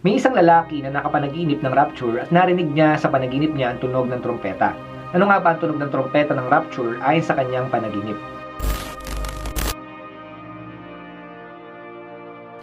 May isang lalaki na nakapanaginip ng rapture at narinig niya sa panaginip niya ang tunog ng trompeta. Ano nga ba ang tunog ng trompeta ng rapture ayon sa kanyang panaginip?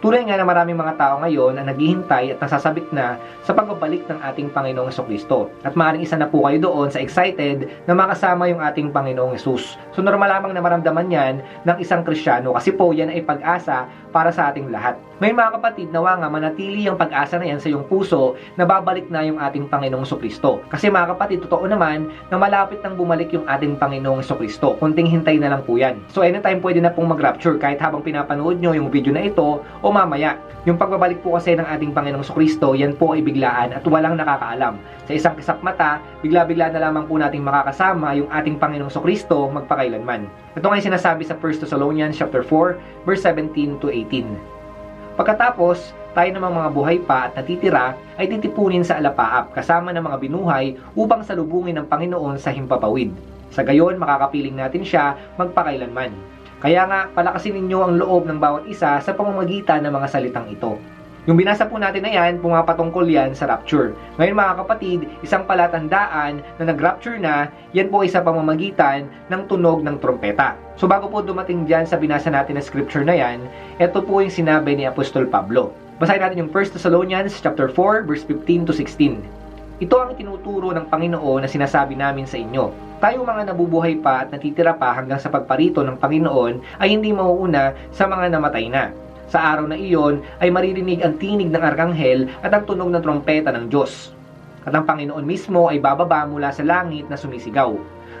Tunay nga na maraming mga tao ngayon ang naghihintay at nasasabik na sa pagbabalik ng ating Panginoong Kristo. At maaaring isa na po kayo doon sa excited na makasama yung ating Panginoong Yesus. So normal lamang na maramdaman yan ng isang Krisyano kasi po yan ay pag-asa para sa ating lahat. Ngayon mga kapatid, nawa nga manatili ang pag-asa na yan sa iyong puso na babalik na yung ating Panginoong Kristo. Kasi mga kapatid, totoo naman na malapit nang bumalik yung ating Panginoong Kristo. Kunting hintay na lang po yan. So anytime pwede na pong mag-rapture kahit habang pinapanood nyo yung video na ito o mamaya. Yung pagbabalik po kasi ng ating Panginoong Kristo, yan po ay biglaan at walang nakakaalam. Sa isang mata, bigla-bigla na lamang po nating makakasama yung ating Panginoong Kristo magpakailanman. Ito nga yung sinasabi sa 1 Thessalonians chapter 4, verse 17 to 18. Pagkatapos, tayo namang mga buhay pa at natitira ay titipunin sa alapaap kasama ng mga binuhay upang salubungin ng Panginoon sa himpapawid. Sa gayon, makakapiling natin siya magpakailanman. Kaya nga, palakasin ninyo ang loob ng bawat isa sa pamamagitan ng mga salitang ito. Yung binasa po natin na yan, pumapatungkol yan sa rapture. Ngayon mga kapatid, isang palatandaan na nag-rapture na, yan po ay sa pamamagitan ng tunog ng trompeta. So bago po dumating dyan sa binasa natin na scripture na yan, ito po yung sinabi ni Apostol Pablo. Basahin natin yung 1 Thessalonians chapter 4 verse 15 to 16. Ito ang tinuturo ng Panginoon na sinasabi namin sa inyo. Tayo mga nabubuhay pa at natitira pa hanggang sa pagparito ng Panginoon ay hindi mauuna sa mga namatay na sa araw na iyon ay maririnig ang tinig ng arkanghel at ang tunog ng trompeta ng Diyos. At ang Panginoon mismo ay bababa mula sa langit na sumisigaw.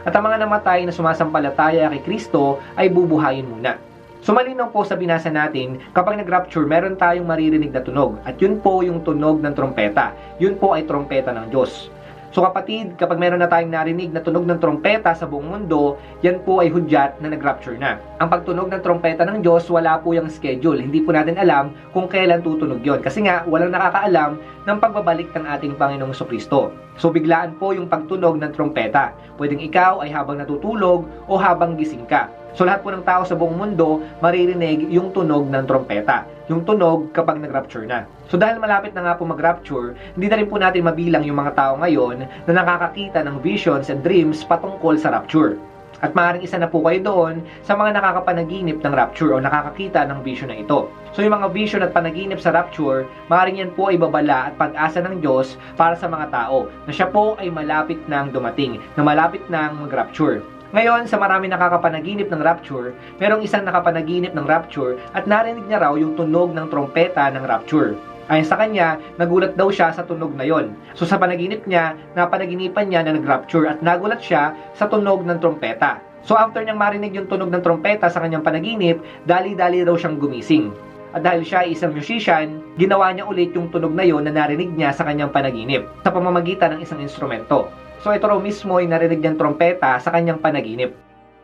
At ang mga namatay na sumasampalataya kay Kristo ay bubuhayin muna. So malinaw po sa binasa natin, kapag nag-rapture, meron tayong maririnig na tunog. At yun po yung tunog ng trompeta. Yun po ay trompeta ng Diyos. So kapatid, kapag meron na tayong narinig na tunog ng trompeta sa buong mundo, yan po ay hudyat na nag-rapture na. Ang pagtunog ng trompeta ng Diyos, wala po yung schedule. Hindi po natin alam kung kailan tutunog yon. Kasi nga, walang nakakaalam ng pagbabalik ng ating Panginoong Kristo. So biglaan po yung pagtunog ng trompeta. Pwedeng ikaw ay habang natutulog o habang gising ka. So lahat po ng tao sa buong mundo maririnig yung tunog ng trompeta. Yung tunog kapag nag-rapture na. So dahil malapit na nga po mag-rapture, hindi na rin po natin mabilang yung mga tao ngayon na nakakakita ng visions and dreams patungkol sa rapture. At maaaring isa na po kayo doon sa mga nakakapanaginip ng rapture o nakakakita ng vision na ito. So yung mga vision at panaginip sa rapture, maaaring yan po ay babala at pag-asa ng Diyos para sa mga tao na siya po ay malapit nang dumating, na malapit nang mag-rapture. Ngayon, sa marami nakakapanaginip ng rapture, merong isang nakapanaginip ng rapture at narinig niya raw yung tunog ng trompeta ng rapture. Ayon sa kanya, nagulat daw siya sa tunog na yon. So sa panaginip niya, napanaginipan niya na nag-rapture at nagulat siya sa tunog ng trompeta. So after niyang marinig yung tunog ng trompeta sa kanyang panaginip, dali-dali raw siyang gumising. At dahil siya ay isang musician, ginawa niya ulit yung tunog na yon na narinig niya sa kanyang panaginip sa pamamagitan ng isang instrumento. So ito raw mismo ay narinig niyang trompeta sa kanyang panaginip.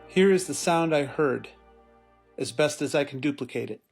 Here is the sound I heard, as best as I can duplicate it.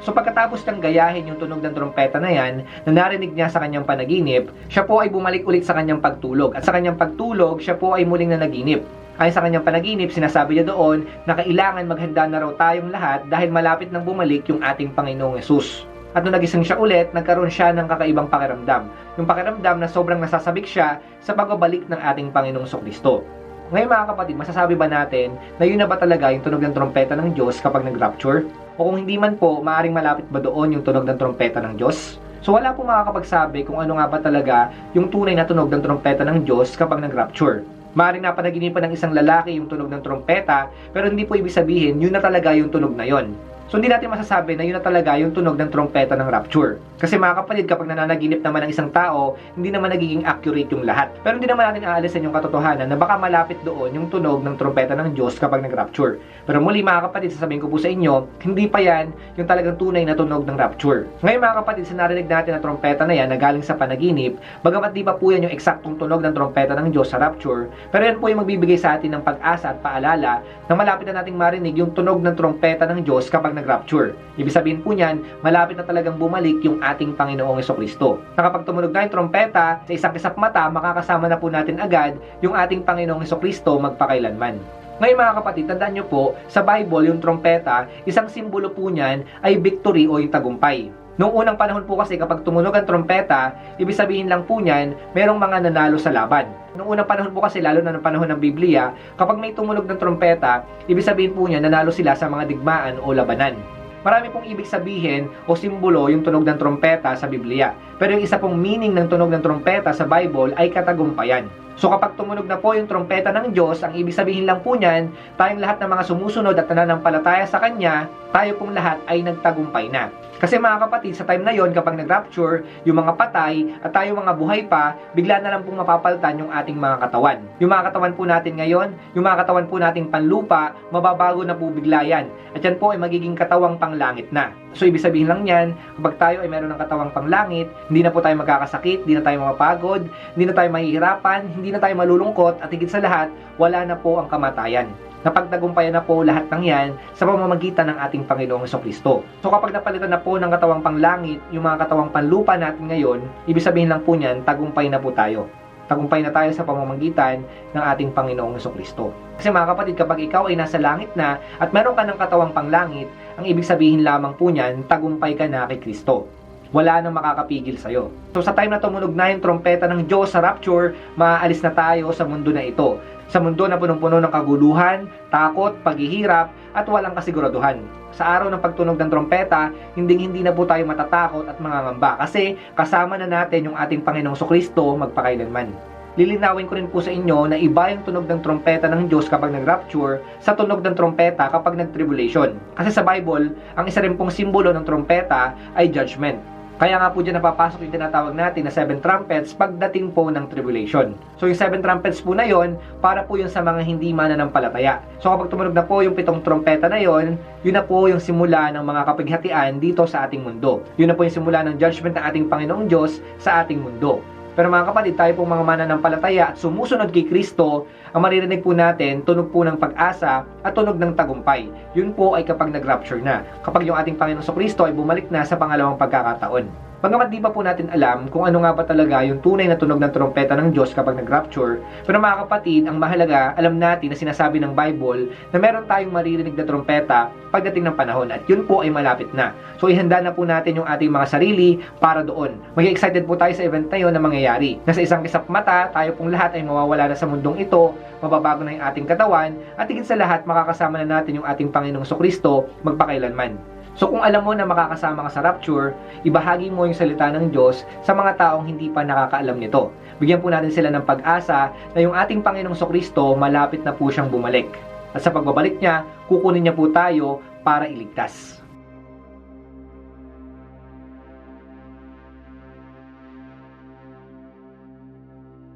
So pagkatapos niyang gayahin yung tunog ng trompeta na yan, na narinig niya sa kanyang panaginip, siya po ay bumalik ulit sa kanyang pagtulog. At sa kanyang pagtulog, siya po ay muling nanaginip. Ayon sa kanyang panaginip, sinasabi niya doon na kailangan maghanda na raw tayong lahat dahil malapit nang bumalik yung ating Panginoong Yesus. At nung nagising siya ulit, nagkaroon siya ng kakaibang pakiramdam. Yung pakiramdam na sobrang nasasabik siya sa pagbabalik ng ating Panginoong Kristo. Ngayon mga kapatid, masasabi ba natin na yun na ba talaga yung tunog ng trompeta ng Diyos kapag nag-rapture? O kung hindi man po, maaring malapit ba doon yung tunog ng trompeta ng Diyos? So wala po makakapagsabi kung ano nga ba talaga yung tunay na tunog ng trompeta ng Diyos kapag nag-rapture. Maaring napanaginipan ng isang lalaki yung tunog ng trompeta, pero hindi po ibig sabihin yun na talaga yung tunog na yon. So hindi natin masasabi na yun na talaga yung tunog ng trompeta ng rapture. Kasi mga kapatid, kapag nananaginip naman ng isang tao, hindi naman nagiging accurate yung lahat. Pero hindi naman natin aalisin yung katotohanan na baka malapit doon yung tunog ng trompeta ng Diyos kapag nag-rapture. Pero muli mga kapatid, sasabihin ko po sa inyo, hindi pa yan yung talagang tunay na tunog ng rapture. Ngayon mga kapatid, sa narinig natin na trompeta na yan na galing sa panaginip, bagamat di pa po yan yung eksaktong tunog ng trompeta ng Diyos sa rapture, pero yan po yung magbibigay sa atin ng pag-asa at paalala na malapit na nating marinig yung tunog ng trompeta ng Diyos kapag nag-rapture. Ibig sabihin po niyan, malapit na talagang bumalik yung ating Panginoong Kristo. Na kapag tumunog na yung trompeta, sa isang kisap mata, makakasama na po natin agad yung ating Panginoong Kristo magpakailanman. Ngayon mga kapatid, tandaan nyo po, sa Bible, yung trompeta, isang simbolo po niyan ay victory o yung tagumpay. Noong unang panahon po kasi kapag tumunog ang trompeta, ibig sabihin lang po niyan, merong mga nanalo sa laban. Noong unang panahon po kasi, lalo na ng panahon ng Biblia, kapag may tumunog ng trompeta, ibig sabihin po niya, nanalo sila sa mga digmaan o labanan. Marami pong ibig sabihin o simbolo yung tunog ng trompeta sa Biblia. Pero yung isa pong meaning ng tunog ng trompeta sa Bible ay katagumpayan. So kapag tumunog na po yung trompeta ng Diyos, ang ibig sabihin lang po niyan, tayong lahat ng mga sumusunod at nananampalataya sa Kanya, tayo pong lahat ay nagtagumpay na. Kasi mga kapatid, sa time na yon kapag nag-rapture, yung mga patay at tayo mga buhay pa, bigla na lang pong mapapaltan yung ating mga katawan. Yung mga katawan po natin ngayon, yung mga katawan po nating panlupa, mababago na po bigla yan. At yan po ay magiging katawang panglangit na. So ibig sabihin lang yan, kapag tayo ay meron ng katawang panglangit, hindi na po tayo magkakasakit, hindi na tayo mapapagod, hindi na tayo mahihirapan, hindi na tayo malulungkot, at higit sa lahat, wala na po ang kamatayan. Napagtagumpayan na po lahat ng yan sa pamamagitan ng ating Panginoong Kristo. So kapag napalitan na po ng katawang panglangit, yung mga katawang panlupa natin ngayon, ibig sabihin lang po niyan, tagumpay na po tayo. Tagumpay na tayo sa pamamagitan ng ating Panginoong Kristo. Kasi mga kapatid, kapag ikaw ay nasa langit na at meron ka ng katawang panglangit, ang ibig sabihin lamang po niyan, tagumpay ka na kay Kristo wala nang makakapigil sa'yo. So sa time na tumunog na yung trompeta ng Diyos sa rapture, maaalis na tayo sa mundo na ito. Sa mundo na punong-puno ng kaguluhan, takot, paghihirap, at walang kasiguraduhan. Sa araw ng pagtunog ng trompeta, hindi hindi na po tayo matatakot at mangangamba kasi kasama na natin yung ating Panginoong Kristo magpakailanman. Lilinawin ko rin po sa inyo na iba yung tunog ng trompeta ng Diyos kapag nag-rapture sa tunog ng trompeta kapag nag-tribulation. Kasi sa Bible, ang isa rin pong simbolo ng trompeta ay judgment. Kaya nga po dyan napapasok yung tinatawag natin na seven trumpets pagdating po ng tribulation. So yung seven trumpets po na yon para po yun sa mga hindi mananampalataya. So kapag tumunog na po yung pitong trompeta na yon, yun na po yung simula ng mga kapighatian dito sa ating mundo. Yun na po yung simula ng judgment ng ating Panginoong Diyos sa ating mundo. Pero mga kapatid, tayo pong mga mananampalataya at sumusunod kay Kristo, ang maririnig po natin, tunog po ng pag-asa at tunog ng tagumpay. Yun po ay kapag nag-rapture na. Kapag yung ating Panginoon sa Kristo ay bumalik na sa pangalawang pagkakataon. Bagamat di pa po natin alam kung ano nga ba talaga yung tunay na tunog ng trompeta ng Diyos kapag nag-rapture, pero mga kapatid, ang mahalaga, alam natin na sinasabi ng Bible na meron tayong maririnig na trompeta pagdating ng panahon at yun po ay malapit na. So ihanda na po natin yung ating mga sarili para doon. Mag-excited po tayo sa event na yun na mangyayari. Nasa isang kisap mata, tayo pong lahat ay mawawala na sa mundong ito, mababago na yung ating katawan, at higit sa lahat, makakasama na natin yung ating Panginoong Kristo magpakailanman. So kung alam mo na makakasama ka sa rapture, ibahagi mo yung salita ng Diyos sa mga taong hindi pa nakakaalam nito. Bigyan po natin sila ng pag-asa na yung ating Panginoong Kristo malapit na po siyang bumalik. At sa pagbabalik niya, kukunin niya po tayo para iligtas.